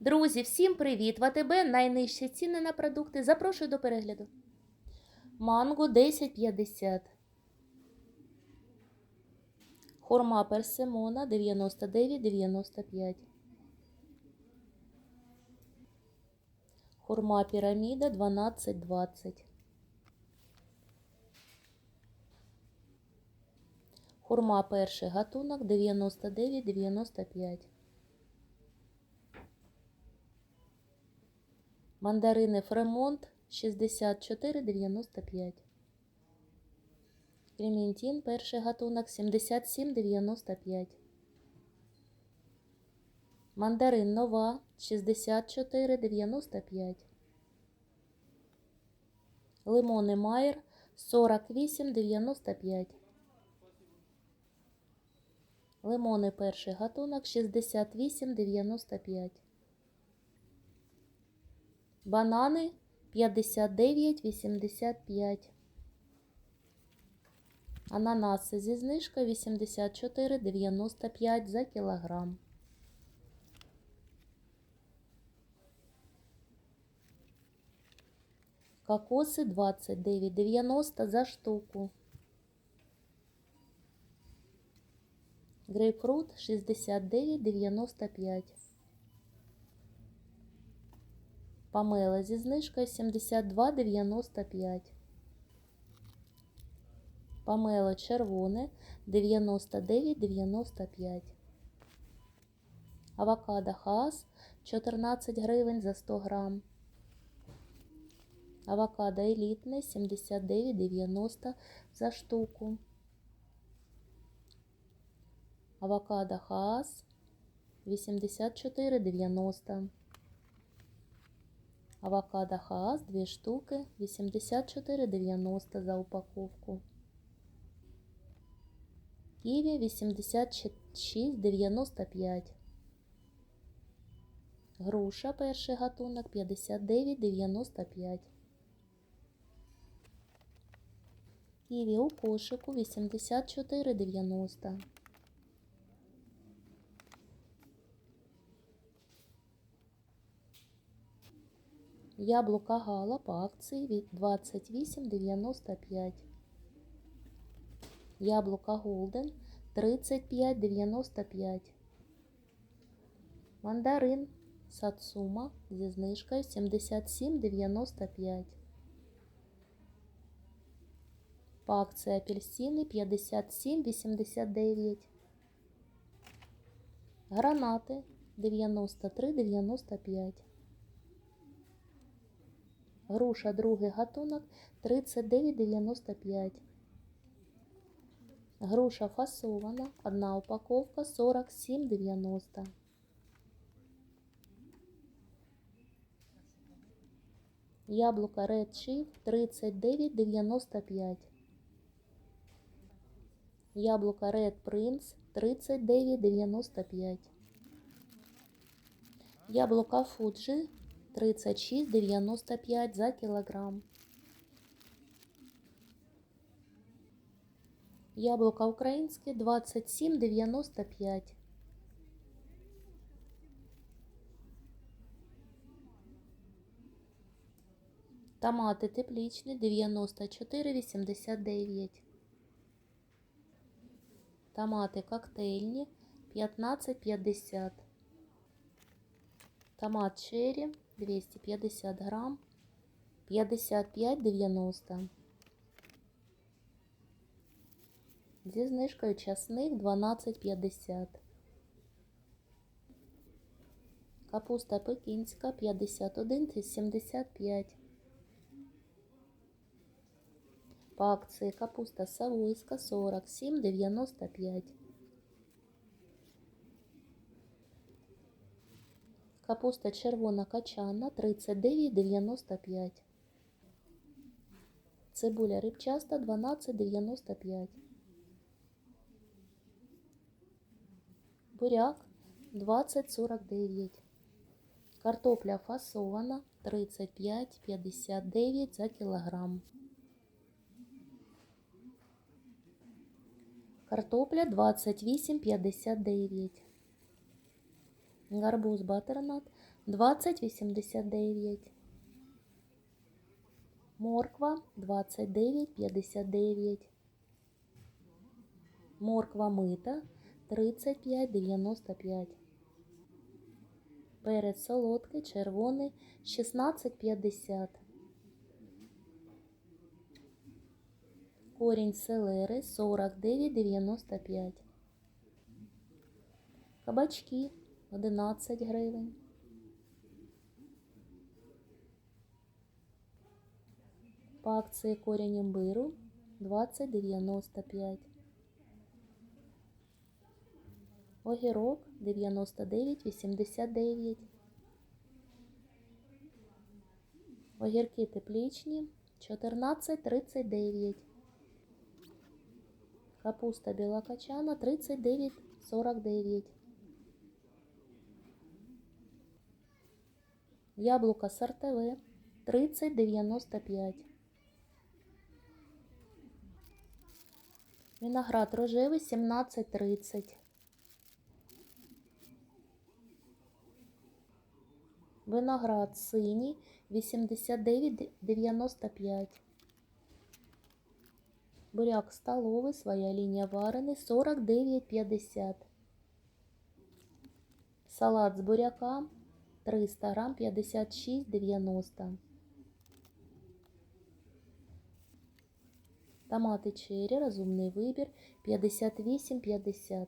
Друзі, всім привіт! В АТБ найнижчі ціни на продукти. Запрошую до перегляду. Манго 10,50. Хурма персимона 99,95. Хурма піраміда 12,20. Хурма перший гатунок 99,95. Мандарини Фремонт 64,95. Клементін перший гатунок 77,95. Мандарин Нова 64,95. Лимони Майер 48,95. Лимони перший гатунок 68,95. Банани 59,85. Ананаси зі знижкою 84,95 за кілограм. Кокоси 29,90 за штуку. Грейпфрут 69,95. Памела зі знижкою 72,95. Памело червоне 99,95. Авокадо хас 14 гривень за 100 грам. Авокадо елітне 79,90 за штуку. Авокадо хас 84,90. Авокадо хаас 2 штуки 84,90 за упаковку. Ківі 86,95. Груша перший гатунок 59,95. Ківі у кошику 84,90. Яблука Гала по акції від 28,95. Яблука Голден 35,95. Мандарин Сацума зі знижкою 77,95. По акції апельсини 57,89. Гранати 93,95. Груша другий гатунок 39,95. Груша фасована. Одна упаковка 47,90. Яблуко Red Chief 39,95. Яблуко Red Prince 39,95. Яблуко Fuji 36,95 за кілограм. Яблука українське 27,95. Томати теплічні 94,89. Томати коктейльні 15,50. Томат черри 250 грам 55,90. Зі знижкою часник 12,50. Капуста пекінська 51,75. По акції капуста савойська 47,95. Капуста червона качана 39,95. Цибуля рибчаста 12,95. Буряк 20,49. Картопля фасована 35,59 за кілограм. Картопля 28,59. Гарбуз батернат 20,89. Морква 29,59. Морква мита 35,95. Перець солодкий, червоний 16,50. Корінь селери 49,95. Кабачки 11 гривень. По акції корінь імбиру 20,95. Огірок 99,89. Огірки теплічні 14,39. Капуста білокачана 39,49. Яблука сортове 30,95. Виноград рожевий 17,30. Виноград синій 89,95. Буряк столовий, своя лінія варений 49,50. Салат з буряка 300 грам 56,90. Томати черрі, розумний вибір 58,50.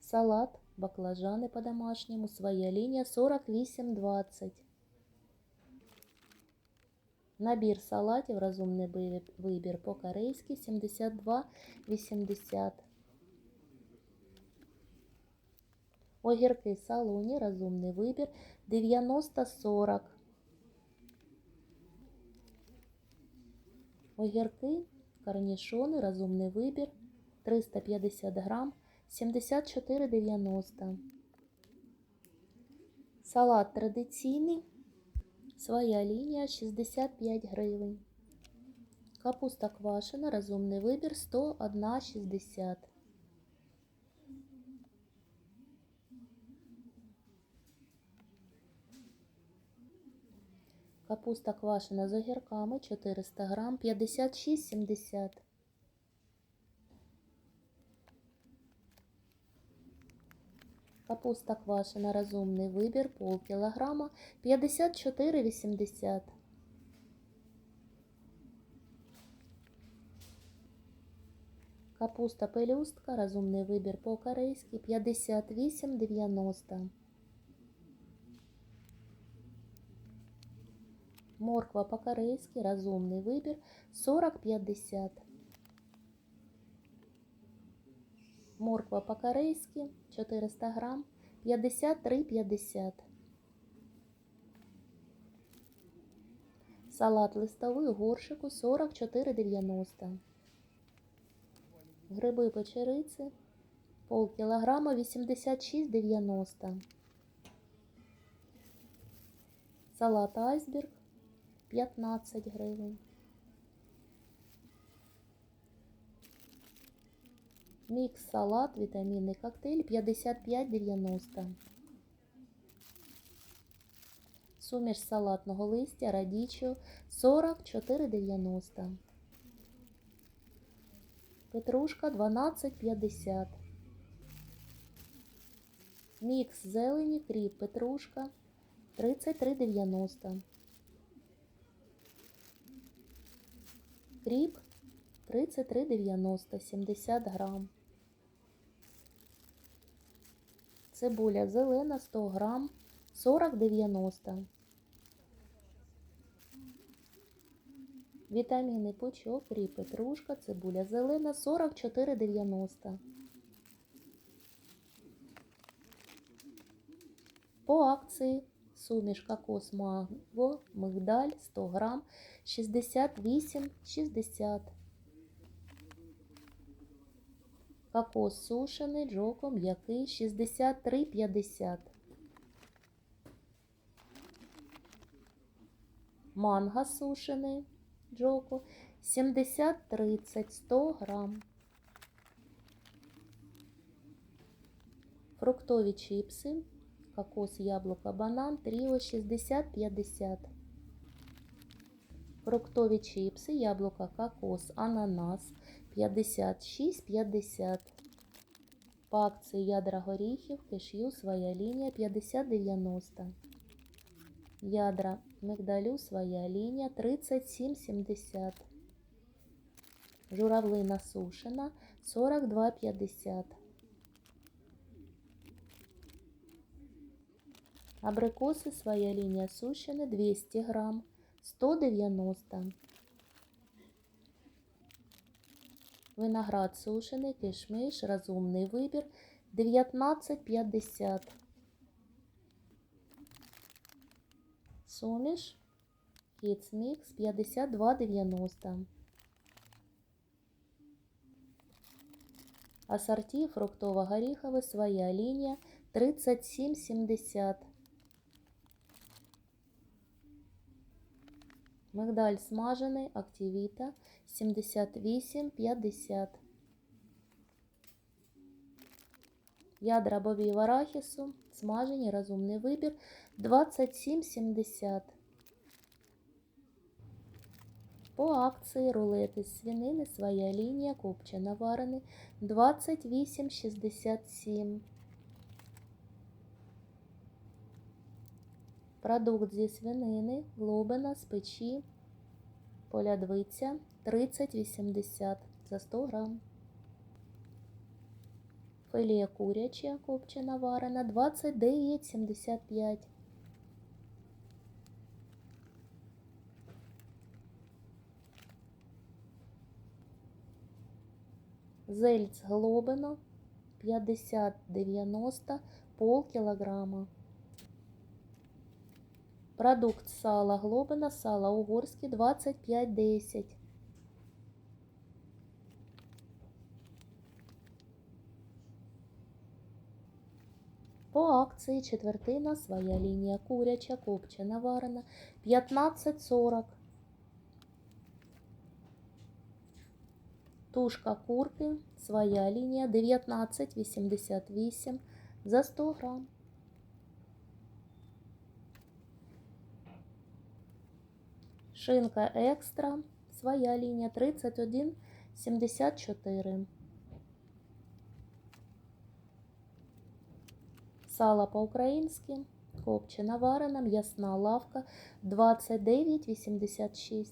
Салат, баклажани по-домашньому, своя лінія 48,20. Набір салатів, розумний би- вибір по-корейськи 72,80. Огірки салоні, розумний вибір 90,40. Огірки, корнішони, розумний вибір 350 грам 74,90. Салат традиційний. Своя лінія 65 гривень. Капуста квашена, розумний вибір 101,60. Капуста квашена з огірками 400 грам 56,70. Капуста квашена розумний вибір пол кілограма 54,80. Капуста пелюстка, розумний вибір по-корейськи 58,90. Морква по-корейськи, розумний вибір 40,50. Морква по-корейськи 400 грам 53,50. Салат листовий горшику 44,90. Гриби печериці пол кілограма 86,90. Салат айсберг 15 гривень. Мікс салат, вітамінний коктейль 55,90. Суміш салатного листя радічо 44,90. Петрушка 12,50. Мікс зелені, кріп, петрушка 33,90. Кріп 33,90, 70 грам. Цибуля зелена 100 грам 40,90. Вітаміни пучок, кріп, петрушка, цибуля зелена 44,90. По акції суміш кокос манго, мигдаль 100 грам 68,60. Кокос сушений, джоко м'який 63,50. Манго сушений, джоко 70-30, 100 грам. Фруктові чіпси кокос, яблуко, банан, тріо 60-50. Фруктові чипси, яблуко, кокос, ананас 56-50. По ядра горіхів, кешю, своя лінія 50-90. Ядра мигдалю, своя лінія 37,70. Журавлина сушена 42,50. Абрикоси, своя лінія сушені 200 грам 190. Виноград сушений, кишмиш, розумний вибір 19,50. Суміш, Mix 52,90. Ассорті фруктово-горіхове, своя лінія 37,70. Мигдаль смажений, активіта 78,50. Ядра бобів арахісу, смажені, розумний вибір 27,70. По акції рулети свинини, своя лінія, копчена варений 28,67. Продукт зі свинини, глобина з печі, полядвиця 30,80 за 100 грам. Филія куряча, копчена варена 29,75. Зельц глобино 50-90 пол кілограма. Продукт сала глобина, сало угорське 25,10. По акції четвертина, своя лінія куряча, копчена варена 15,40. Тушка курки, своя лінія 19,88 за 100 грам. Шинка екстра, своя лінія 31,74. Сало по-українськи, копчена варена, м'ясна лавка 29,86.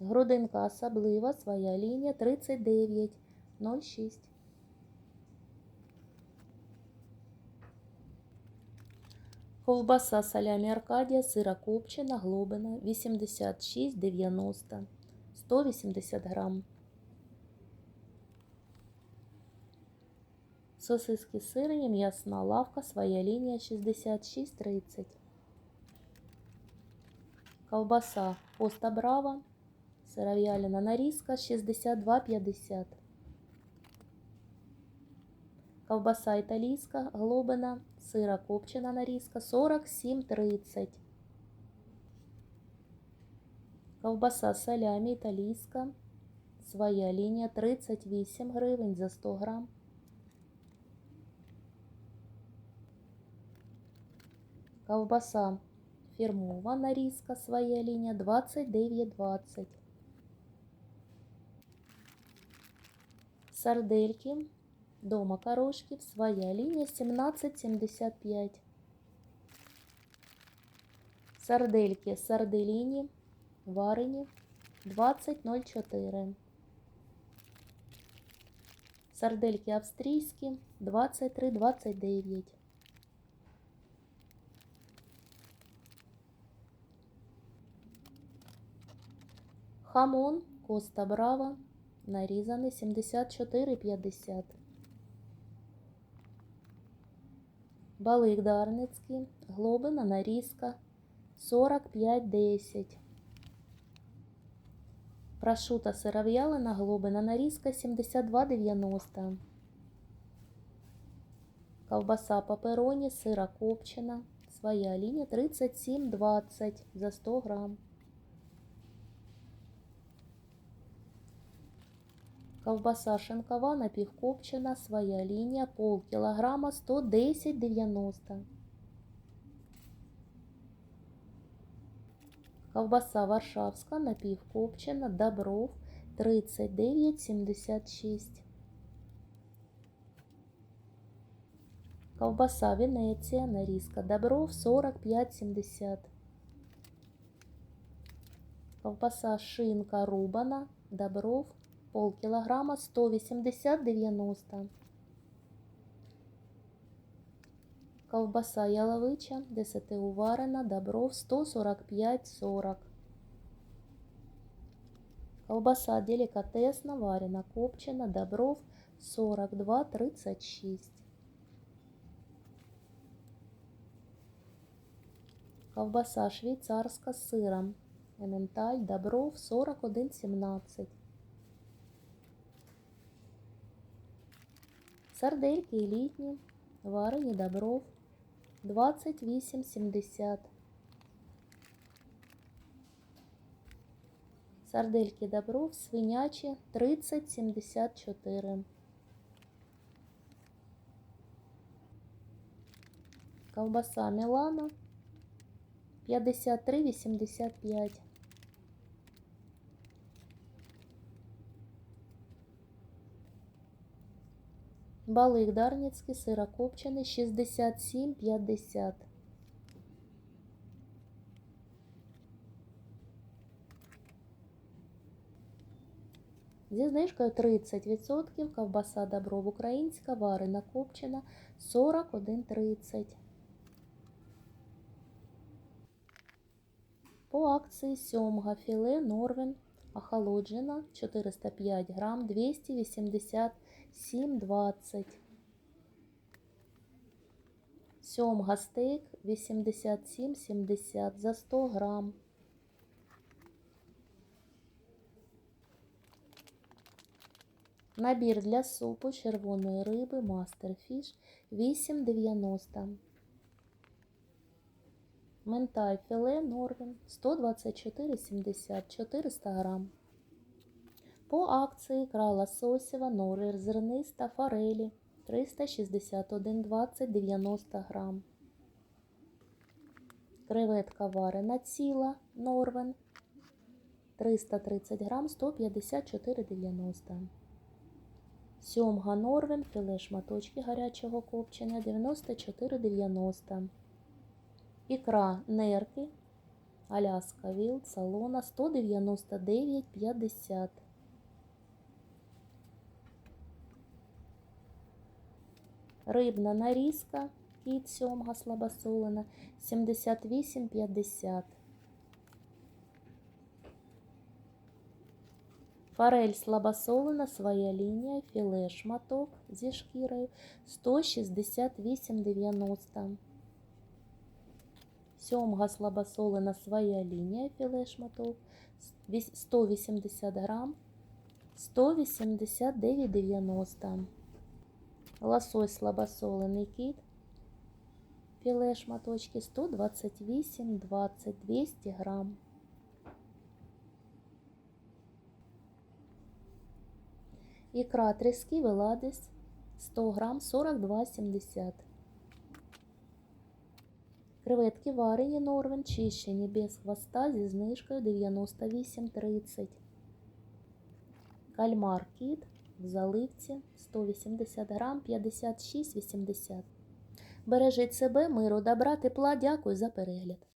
Грудинка особлива, своя лінія 39,06. Ковбаса салямі Аркадія, сира копчена, глобина 86,90, 180 грам. Сосиски сирені, м'ясна лавка, своя лінія 66,30. Ковбаса Коста Брава, сыровяленая нарезка 62,50. Ковбаса італійська, глобина, сира копчена нарізка 47,30. Ковбаса салямі італійська, своя лінія 38 гривень за 100 грам. Ковбаса фірмова нарізка, своя лінія 29,20. Сардельки дома корошків, своя лінія 17,75. Сардельки сарделіні варені 20,04. Сардельки австрійські 23,29. Хамон Коста Брава нарізаний 74,50. Балик Дарницький, глобина нарізка 45,10. Прошута сиров'ялина, глобина нарізка 72,90. Ковбаса папероні, сира копчена, своя лінія 37,20 за 100 грам. Ковбаса шинкова напівкопчена, своя лінія, пол кілограма, 110,90. Ковбаса варшавська напівкопчена, добров, 39,76. Ковбаса Венеція, нарізка, добров, 45,70. Ковбаса шинка рубана, добров, полкілограма, 180,90. Ковбаса яловича, десятиуварена, добров, 145,40. Ковбаса делікатесна, варена, копчена, добров, 42,36. Ковбаса швейцарська з сиром. Ементаль, добров, 41,17. Сардельки елітні, варені добров, 28,70. Сардельки добров, свинячі, 30,74. Ковбаса Мілана, 53,85. Балик Дарницький, сирокопчений, 67,50. Зі знижкою 30% ковбаса Добров українська, варена копчена, 41,30. По акції сьомга філе Норвен охолоджена 405 грам 287,20. Сьомга стейк 87,70 за 100 грам. Набір для супу червоної риби Мастерфіш 8,90. Ментай філе Норвен 124,70 400 грам. По акції ікра лососєва Норвер зерниста форелі 361,20 90 грам. Креветка варена ціла Норвен 330 грам 154,90. Сьомга Норвен філе шматочки гарячого копчення 94,90. Ікра нерки, Аляска Вілд, салона 199,50. Рибна нарізка, кіт сьомга слабосолена 78,50. Форель слабосолена, своя лінія, філе шматок зі шкірою 168,90. Сьомга слабосолена своя лінія, філе шматок 180 грам 189,90. Лосось слабосолений кіт, філе шматочки 128,20 200 грам. Ікра трески веладис 100 грам 42,70. Креветки варені Норвен, чищені без хвоста зі знижкою 98,30. Кальмар кіт в заливці 180 грам 56,80. Бережіть себе, миру, добра, тепла. Дякую за перегляд.